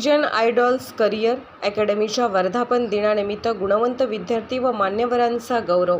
Vision idols career अकॅडमीच्या वर्धापन दिनानिमित्त गुणवंत विद्यार्थी व मान्यवरांचा गौरव.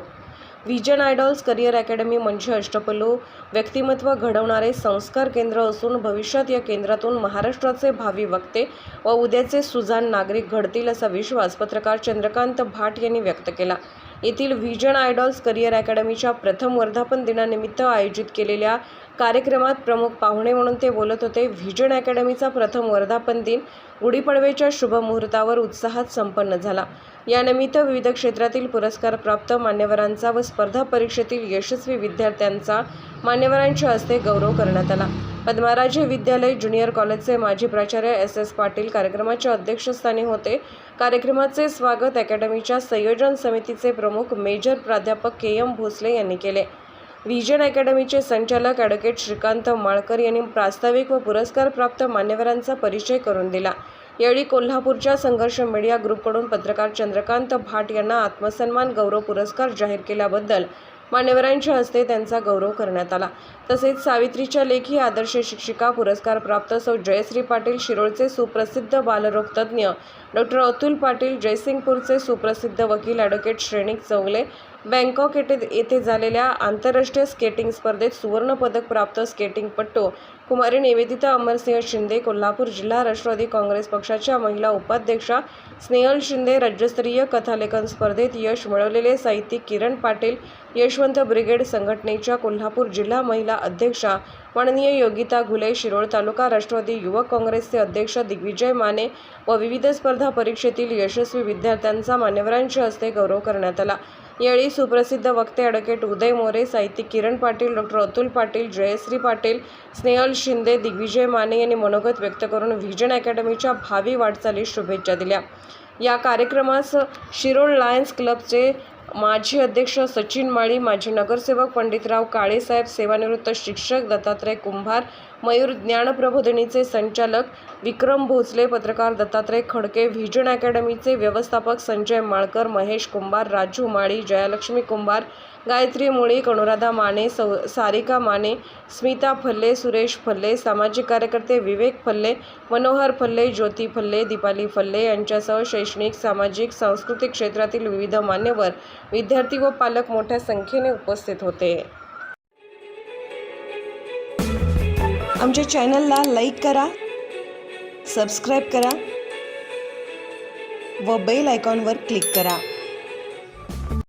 विजन आयडॉल्स करिअर अकॅडमी म्हणजे अष्टपल्लू व्यक्तिमत्व घडवणारे संस्कार केंद्र असून भविष्यात या केंद्रातून महाराष्ट्राचे भावी वक्ते व उद्याचे सुजान नागरिक घडतील असा विश्वास पत्रकार चंद्रकांत भाट यांनी व्यक्त केला. येथील व्हिजन आयडॉल्स करिअर अकॅडमीच्या प्रथम वर्धापन दिनानिमित्त आयोजित केलेल्या कार्यक्रमात प्रमुख पाहुणे म्हणून ते बोलत होते. व्हिजन अकॅडमीचा प्रथम वर्धापन दिन गुढीपाडव्याच्या शुभमुहूर्तावर उत्साहात संपन्न झाला. यानिमित्त विविध क्षेत्रातील पुरस्कारप्राप्त मान्यवरांचा व स्पर्धा परीक्षेतील यशस्वी विद्यार्थ्यांचा मान्यवरांच्या हस्ते गौरव करण्यात आला. पद्माराजे विद्यालय ज्युनियर कॉलेजचे माजी प्राचार्य एस एस पाटील कार्यक्रमाच्या अध्यक्षस्थानी होते. कार्यक्रमाचे स्वागत अकॅडमीच्या संयोजन समितीचे प्रमुख मेजर प्राध्यापक के एम भोसले यांनी केले. व्हिजन अकॅडमीचे संचालक ॲडव्होकेट श्रीकांत माळकर यांनी प्रास्ताविक व पुरस्कारप्राप्त मान्यवरांचा परिचय करून दिला. यावेळी कोल्हापूरच्या संघर्ष मीडिया ग्रुपकडून पत्रकार चंद्रकांत भाट यांना आत्मसन्मान गौरव पुरस्कार जाहीर केल्याबद्दल मान्यवरांच्या हस्ते त्यांचा गौरव करण्यात आला. तसेच सावित्रीच्या लेखी आदर्श शिक्षिका पुरस्कार प्राप्त सौ जयश्री पाटील शिरोळचे सुप्रसिद्ध बालरोगतज्ञ डॉक्टर अतुल पाटील जयसिंगपूरचे सुप्रसिद्ध वकील ॲडव्होकेट श्रेणिक चौगले बँकॉक येथे येथे झालेल्या आंतरराष्ट्रीय स्केटिंग स्पर्धेत सुवर्णपदक प्राप्त स्केटिंगपटू कुमारी निवेदिता अमरसिंह शिंदे कोल्हापूर जिल्हा राष्ट्रवादी काँग्रेस पक्षाच्या महिला उपाध्यक्षा स्नेहल शिंदे राज्यस्तरीय कथालेखन स्पर्धेत यश मिळवलेले साहित्यिक किरण पाटील यशवंत ब्रिगेड संघटनेच्या कोल्हापूर जिल्हा महिला अध्यक्षा माननीय योगिता घुले शिरोळ तालुका राष्ट्रवादी युवक काँग्रेसचे अध्यक्ष दिग्विजय माने व विविध स्पर्धा परीक्षेतील यशस्वी विद्यार्थ्यांचा मान्यवरांच्या हस्ते गौरव करण्यात आला. यावेळी सुप्रसिद्ध वक्ते ॲडव्होकेट उदय मोरे साहित्यिक किरण पाटील डॉक्टर अतुल पाटील जयश्री पाटील स्नेहल शिंदे दिग्विजय माने यांनी मनोगत व्यक्त करून व्हिजन अकॅडमीच्या भावी वाटचालीस शुभेच्छा दिल्या. या कार्यक्रमास शिरोळ लायन्स क्लबचे माजी अध्यक्ष सचिन माळी माजी नगरसेवक पंडितराव काळेसाहेब सेवानिवृत्त शिक्षक दत्तात्रय कुंभार मयूर ज्ञानप्रबोधिनीचे संचालक विक्रम भोसले पत्रकार दत्तात्रय खडके व्हिजन अकॅडमीचे व्यवस्थापक संजय माळकर महेश कुंभार राजू माळी जयालक्ष्मी कुंभार गायत्री मुळीक अनुराधा माने सौ सारिका माने स्मिता फल्ले सुरेश फल्ले सामाजिक कार्यकर्ते विवेक फल्ले मनोहर फल्ले ज्योती फल्ले दीपाली फल्ले यांच्यासह शैक्षणिक सामाजिक सांस्कृतिक क्षेत्रातील विविध मान्यवर विद्यार्थी व पालक मोठ्या संख्येने उपस्थित होते. आमच्या चॅनलला लाईक करा सबस्क्राईब करा व बेल आयकॉनवर क्लिक करा.